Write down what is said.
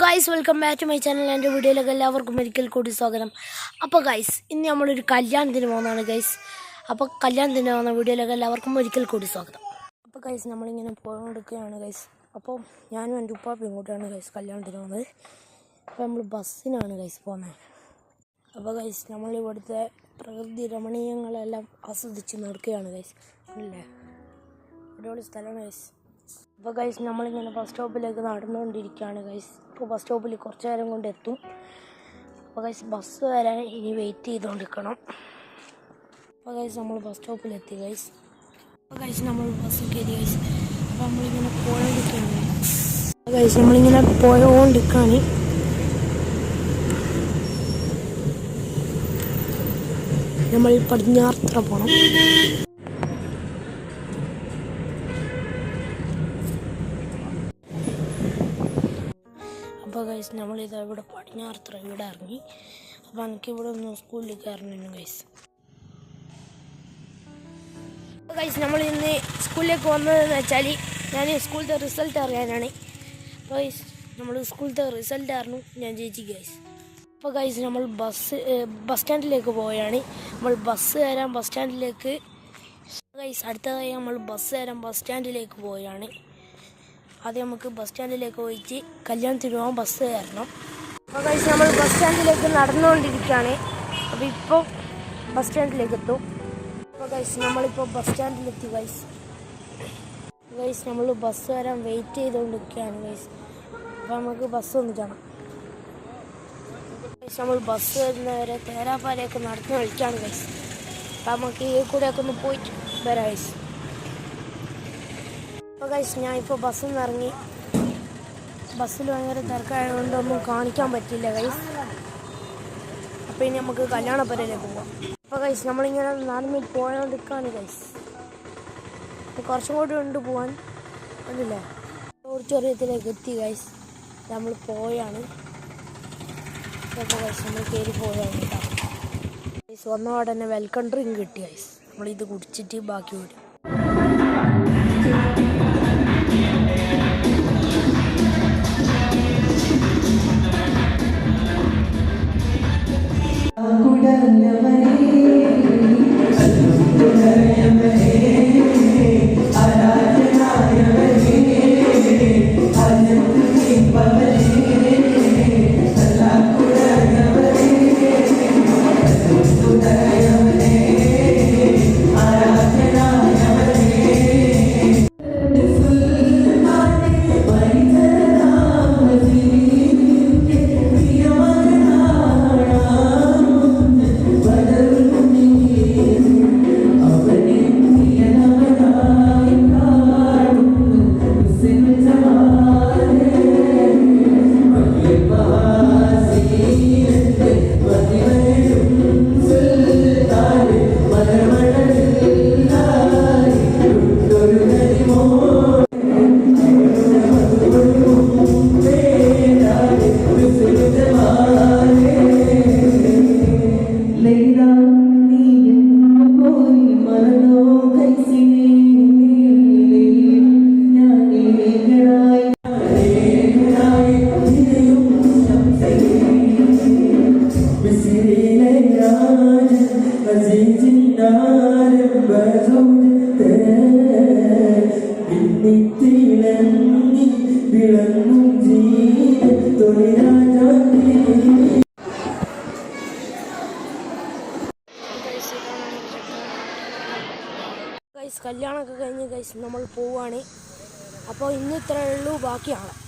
Guys welcome back to my channel എന്റെ വീഡിയോയിലേക്ക് എല്ലാവർക്കും ഒരിക്കൽ കൂടി സ്വാഗതം. അപ്പോൾ ഗൈസ് ഇന്ന് നമ്മളൊരു കല്യാണത്തിന് പോകുന്നതാണ് ഗൈസ് അപ്പോൾ കല്യാണത്തിന് പോകുന്ന വീഡിയോയിലേക്ക് എല്ലാവർക്കും ഒരിക്കൽ കൂടി സ്വാഗതം. അപ്പോൾ ഗൈസ് നമ്മളിങ്ങനെ പോയിക്കൊടുക്കുകയാണ് ഗൈസ് അപ്പോൾ ഞാനും എന്റെ ഉപ്പാപ്പ ഇങ്ങോട്ടാണ് ഗൈസ് കല്യാണത്തിന് പോകുന്നത് അപ്പോൾ നമ്മൾ ബസ്സിനാണ് ഗൈസ് പോകുന്നത് അപ്പോൾ ഗൈസ് നമ്മൾ ഇവിടുത്തെ പ്രകൃതി രമണീയങ്ങളെല്ലാം ആസ്വദിച്ച് നടക്കുകയാണ് ഗൈസ് അല്ലേ? അടിപൊളി സ്ഥലമാണ് ഗൈസ് അപ്പോൾ ഗൈസ് നമ്മളിങ്ങനെ ബസ് സ്റ്റോപ്പിലേക്ക് നടന്നുകൊണ്ടിരിക്കുകയാണ് ഗൈസ് ഇപ്പോൾ ബസ് സ്റ്റോപ്പിൽ കുറച്ച് നേരം കൊണ്ട് എത്തും. അപ്പോൾ ഗൈസ് ബസ് വരാൻ ഇനി വെയിറ്റ് ചെയ്തുകൊണ്ടിരിക്കണം അപ്പോൾ ഗൈസ് നമ്മൾ ബസ് സ്റ്റോപ്പിലെത്തി ഗൈസ് അപ്പോൾ ഗൈസ് നമ്മൾ ബസ് കയറി ഗൈസ് അപ്പോൾ നമ്മളിങ്ങനെ പോയോണ്ടിരിക്കുകയാണ്. ഗൈസ് നമ്മളിങ്ങനെ പോയോണ്ടിരിക്കുകയാണ്. നമ്മൾ പടിഞ്ഞാറത്ര പോകണം അപ്പോൾ ഗൈസ് നമ്മളിത് ഇവിടെ പടിഞ്ഞാറത്ര ഇവിടെ ഇറങ്ങി അപ്പോൾ എനിക്ക് ഇവിടെ ഒന്ന് സ്കൂളിൽ കയറണു ഗൈസ് ഗൈസ് നമ്മൾ ഇന്ന് സ്കൂളിലേക്ക് വന്നതെന്ന് വെച്ചാൽ ഞാൻ സ്കൂളിലത്തെ റിസൾട്ട് അറിയാനാണ്. അപ്പോൾ ഗൈസ് നമ്മൾ സ്കൂളിലത്തെ റിസൾട്ട് അറിഞ്ഞു ഞാൻ ജയിച്ചു ഗൈസ് അപ്പോൾ ഗൈസ് നമ്മൾ ബസ് ബസ് സ്റ്റാൻഡിലേക്ക് പോവുകയാണ്. നമ്മൾ ബസ് കയറാൻ ബസ് സ്റ്റാൻഡിലേക്ക് ഗൈസ് അടുത്തതായി നമ്മൾ ബസ് കയറാൻ ബസ് സ്റ്റാൻഡിലേക്ക് പോവുകയാണ്. ആദ്യം നമുക്ക് ബസ് സ്റ്റാൻഡിലേക്ക് പോയിട്ട് കല്യാണത്തിന് പോകാൻ ബസ് കയറണം. അപ്പോൾ കഴിച്ച് നമ്മൾ ബസ് സ്റ്റാൻഡിലേക്ക് നടന്നുകൊണ്ടിരിക്കുകയാണ്. അപ്പോൾ ഇപ്പോൾ ബസ് സ്റ്റാൻഡിലേക്ക് എത്തും. അപ്പോൾ കഴിച്ച് നമ്മളിപ്പോൾ ബസ് സ്റ്റാൻഡിലെത്തി കഴിച്ച് ഗൈസ് നമ്മൾ ബസ് വരാൻ വെയിറ്റ് ചെയ്തുകൊണ്ടിരിക്കുകയാണ് ഗൈസ് അപ്പോൾ നമുക്ക് ബസ് ഗൈസ് നമ്മൾ ബസ് വരുന്നവരെ തേരാപ്പാലയൊക്കെ നടന്നു കളിക്കുകയാണ് ഗൈസ് അപ്പോൾ നമുക്ക് ഈ കൂടെയൊക്കെ ഒന്ന് പോയിട്ട് വരാം ഗൈസ് ഗൈസ് ഞാൻ ഇപ്പോൾ ബസ്സിൽ നിന്ന് ഇറങ്ങി. ബസ്സിൽ ഭയങ്കര തിരക്കായതുകൊണ്ട് ഒന്നും കാണിക്കാൻ പറ്റില്ല ഗൈസ് അപ്പോൾ ഇനി നമുക്ക് കല്യാണപ്പരയിലേക്ക് പോവാം. അപ്പോൾ ഗൈസ് നമ്മളിങ്ങനെ നടന്ന് പോയോണ്ടിരിക്കുകയാണ് ഗൈസ് കുറച്ചും കൂടി ഉണ്ട് പോവാൻ. കണ്ടില്ലേ? ഓഡിറ്റോറിയത്തിലേക്ക് എത്തി ഗൈസ് നമ്മൾ പോയാണ്. അപ്പോൾ ഗൈസ് നമ്മൾ കയറി പോയാണ് ഗൈസ് വന്ന ഉടനെ വെൽക്കം ഡ്രിങ്ക് കിട്ടി ഗൈസ് നമ്മളിത് കുടിച്ചിട്ട് ബാക്കി വിടും കല്യാണമൊക്കെ കഴിഞ്ഞ് ഗൈസ് നമ്മൾ പോവുകയാണ് അപ്പോൾ ഇന്ന് ഇത്രയേ ഉള്ളൂ ബാക്കി നാളെ